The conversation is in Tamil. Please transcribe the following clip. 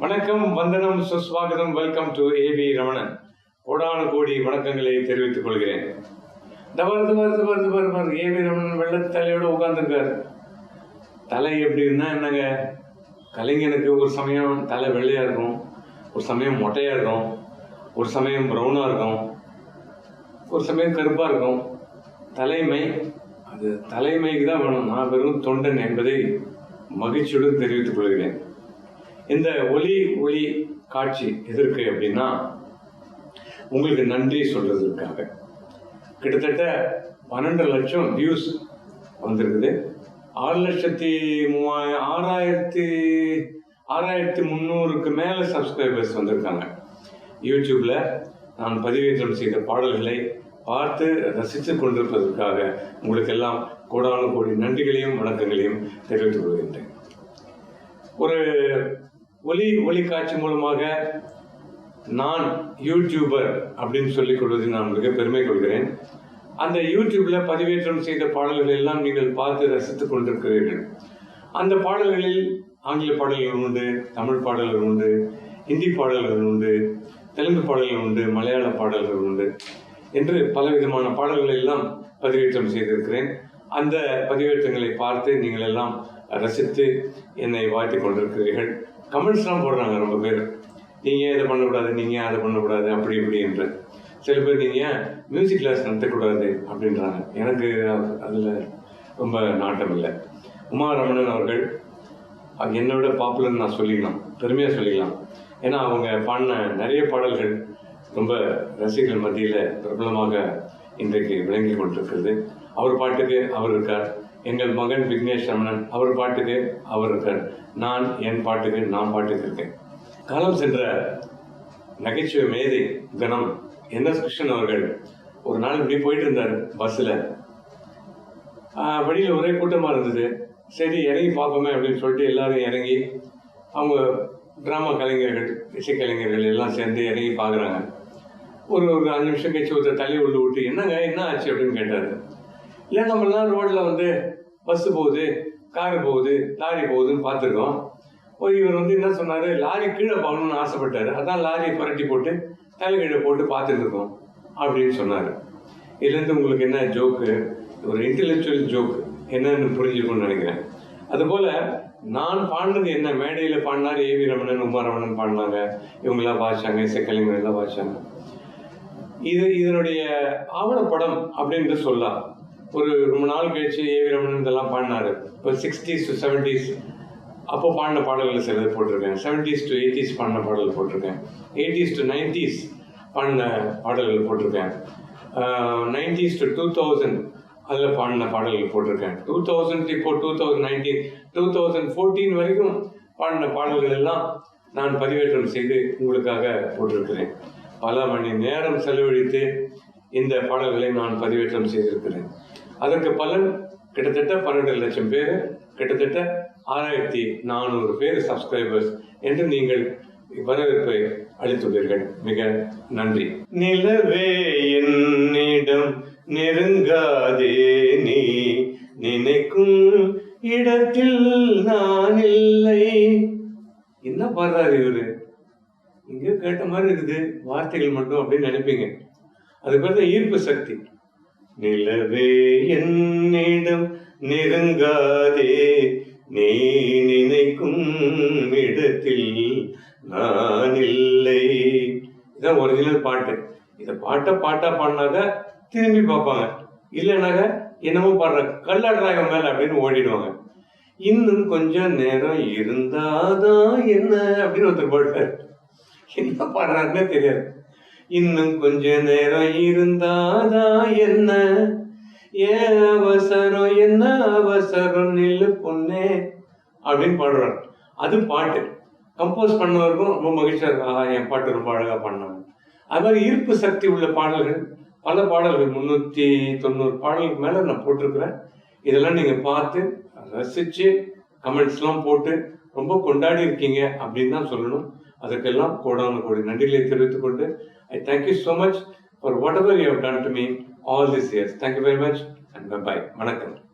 வணக்கம் வந்தனம் சுஸ்வாகதம் வெல்கம் டு ஏவி ரமணன். கோடான கோடி வணக்கங்களை தெரிவித்துக் கொள்கிறேன். இந்த வருது வருது வருது வருது வருது ஏவி ரமணன் வெள்ளத்தலையோட உட்காந்துருக்காரு தலை எப்படின்னா என்னங்க? கலைஞனுக்கு ஒரு சமயம் தலை வெள்ளையாக இருக்கும் ஒரு சமயம் மொட்டையாக இருக்கும் ஒரு சமயம் ப்ரௌனாக இருக்கும் ஒரு சமயம் கருப்பாக இருக்கும். தலைமை அது தலைமைக்கு தான் வேணும். நான் வெறும் தொண்டன் என்பதை மகிழ்ச்சியுடன் தெரிவித்துக் கொள்கிறேன். இந்த ஒலி ஒளி காட்சி எதற்கு அப்படின்னா உங்களுக்கு நன்றி சொல்றதுக்காக. கிட்டத்தட்ட பன்னெண்டு லட்சம் வியூஸ் வந்திருக்குது. ஆறு லட்சத்தி மூவாயிரம் ஆறாயிரத்தி ஆறாயிரத்தி முந்நூறுக்கு மேலே சப்ஸ்கிரைபர்ஸ் வந்திருக்காங்க. யூடியூப்பில் நான் பதிவேற்றம் செய்த பாடல்களை பார்த்து ரசித்து கொண்டிருப்பதற்காக உங்களுக்கு எல்லாம் கோடான கோடி நன்றிகளையும் வணக்கங்களையும் தெரிவித்துக் கொள்கின்றேன். ஒரு ஒலி ஒளி காட்சி மூலமாக நான் யூடியூபர் அப்படின்னு சொல்லிக் கொள்வதில் நான் மிக பெருமை கொள்கிறேன். அந்த யூடியூப்ல பதிவேற்றம் செய்த பாடல்கள் எல்லாம் நீங்கள் பார்த்து ரசித்துக் கொண்டிருக்கிறீர்கள். அந்த பாடல்களில் ஆங்கில பாடல்கள் உண்டு தமிழ் பாடல்கள் உண்டு ஹிந்தி பாடல்கள் உண்டு தெலுங்கு பாடல்கள் உண்டு மலையாள பாடல்கள் உண்டு என்று பலவிதமான பாடல்களை எல்லாம் பதிவேற்றம் செய்திருக்கிறேன். அந்த பதிவேற்றங்களை பார்த்து நீங்கள் எல்லாம் ரசித்து என்னை வாழ்த்திக் கொண்டிருக்கிறீர்கள். கமெண்ட்ஸ்லாம் போடுறாங்க ரொம்ப பேர். நீங்கள் இதை பண்ணக்கூடாது நீங்கள் அதை பண்ணக்கூடாது அப்படி இப்படின்ற சில பேர் நீங்கள் மியூசிக் கிளாஸ் நடத்தக்கூடாது அப்படின்றாங்க. எனக்கு அதில் ரொம்ப நாட்டம் இல்லை. உமா ரமணன் அவர்கள் என்னோட என்னை விட பாப்புலர்னு நான் சொல்லிக்கலாம் பெருமையாக சொல்லிக்கலாம் ஏன்னா அவங்க பாடின நிறைய பாடல்கள் ரொம்ப ரசிகர்கள் மத்தியில் பிரபலமாக இன்றைக்கு விளங்கி கொண்டிருக்கிறது. அவர் பாட்டுக்கு அவர் இருக்கார். எங்கள் மகன் விக்னேஷ் ரமணன் அவர் பாட்டுக்கு அவர் இருக்கார். நான் என் பாட்டுக்கு நான் பாட்டுக்கு இருக்கேன். காலம் சென்ற நகைச்சுவை மேதை கணம் என் எஸ் கிருஷ்ணன் அவர்கள் ஒரு நாள் இப்படி போயிட்டு இருந்தார் பஸ்ஸில் வழியில் ஒரே கூட்டமாக இருந்தது. சரி இறங்கி பார்ப்போமே அப்படின்னு சொல்லிட்டு எல்லாரும் இறங்கி அவங்க ட்ராமா கலைஞர்கள் இசைக்கலைஞர்கள் எல்லாம் சேர்ந்து இறங்கி பார்க்குறாங்க. ஒரு ஒரு அஞ்சு நிமிஷம் கழிச்சு ஒருத்தர் தள்ளி உள்ள விட்டு என்னங்க என்ன ஆச்சு? அப்படின்னு கேட்டார். இல்லை நம்மளாம் ரோட்டில் வந்து பஸ்ஸு போகுது காரு போகுது லாரி போகுதுன்னு பார்த்துருக்கோம். ஒரு இவர் வந்து என்ன சொன்னார்? லாரி கீழே போகணும்னு ஆசைப்பட்டார். அதான் லாரியை புரட்டி போட்டு தலை கீழே போட்டு பார்த்துட்டு இருக்கோம் அப்படின்னு சொன்னார். இதுலேருந்து உங்களுக்கு என்ன ஜோக்கு? ஒரு இன்டெலெக்சுவல் ஜோக் என்னன்னு புரிஞ்சுக்கணும்னு நினைக்கிறேன். அதுபோல் நான் பாடினது என்ன? மேடையில் பாடினார் ஏவி ரமணன் உமா ரமணன் பாடினாங்க. இவங்கெல்லாம் பாதிச்சாங்க இசைக்கலைஞர்கள்லாம் எல்லாம் இது இதனுடைய ஆவணப்படம் அப்படின்ட்டு சொல்லலாம். ஒரு ரொம்ப நாள் கழிச்சு ஏவி ரமணன் இதெல்லாம் பாடினாரு. இப்போ சிக்ஸ்டீஸ் டு செவன்டீஸ் அப்போ பாடின பாடல்கள் சிலது போட்டிருக்கேன். செவன்டீஸ் டு எயிட்டிஸ் பாடின பாடல் போட்டிருக்கேன். எயிட்டிஸ் டு நைன்டிஸ் பாடின பாடல்கள் போட்டிருக்கேன். நைன்டிஸ் டு டூ தௌசண்ட் அதில் பாடின பாடல்கள் போட்டிருக்கேன். டூ தௌசண்ட் இப்போ two thousand nineteen two thousand fourteen வரைக்கும் பாடின பாடல்கள் எல்லாம் நான் பதிவேற்றம் செய்து உங்களுக்காக போட்டிருக்கிறேன். பல மணி நேரம் செலவழித்து இந்த பாடல்களை நான் பதிவேற்றம் செய்திருக்கிறேன். அதற்கு பலன் கிட்டத்தட்ட பன்னெண்டு லட்சம் பேர் கிட்டத்தட்ட ஆறாயிரத்தி நானூறு பேர் சப்ஸ்கிரைபர்ஸ் என்று நீங்கள் வரவேற்பை அளித்துள்ளீர்கள். மிக நன்றி. நிலவே என்னிடம் நெருங்காதே நீ. நினைக்கும் இடத்தில் நான் இல்லை. என்ன பாடுறாரு இவரு? இங்கே கேட்ட மாதிரி இருக்குது. வார்த்தைகள் மட்டும் அப்படின்னு நினைப்பீங்க. அது பேர் தான் ஈர்ப்பு சக்தி. நிலவே என்னிடம் நெருங்காதே. நீ நினைக்கும் இடத்தில் நான் இல்லை இதான் ஒரிஜினல் பாட்டு. இதை பாட்டை பாட்டா பாடினாக்க திரும்பி பார்ப்பாங்க. இல்லைனாக்க என்னமோ பாடுற கல்லாடுறாங்க மேல அப்படின்னு ஓடிடுவாங்க. இன்னும் கொஞ்சம் நேரம் இருந்தாதான் என்ன அப்படின்னு ஒருத்தர் பாடுறாரு என்ன பாடுறாருன்னே தெரியாது. இன்னும் கொஞ்ச நேரம் இருந்தாதா என்ன? ஏன் அவசரம் என்ன அவசரம்? நில்லு பொண்ணே. அப்படின்னு பாடுறாரு. அது பாட்டு. கம்போஸ் பண்ணவருக்கும் ரொம்ப மகிழ்ச்சியா இருக்கும். என் பாட்டு ரொம்ப அழகா பண்ணாங்க அது மாதிரி ஈர்ப்பு சக்தி உள்ள பாடல்கள். பல பாடல்கள். முன்னூத்தி தொண்ணூறு பாடலுக்கு மேல நான் போட்டிருக்கிறேன். இதெல்லாம் நீங்க பார்த்து ரசிச்சு கமெண்ட்ஸ்லாம் போட்டு ரொம்ப கொண்டாடி இருக்கீங்க அப்படின்னு தான் சொல்லணும். அதுக்கெல்லாம் கோடான கோடி நன்றிகளை தெரிவித்துக் கொண்டு I thank you so much for whatever you done to me all this years thank you very much and bye வணக்கம்.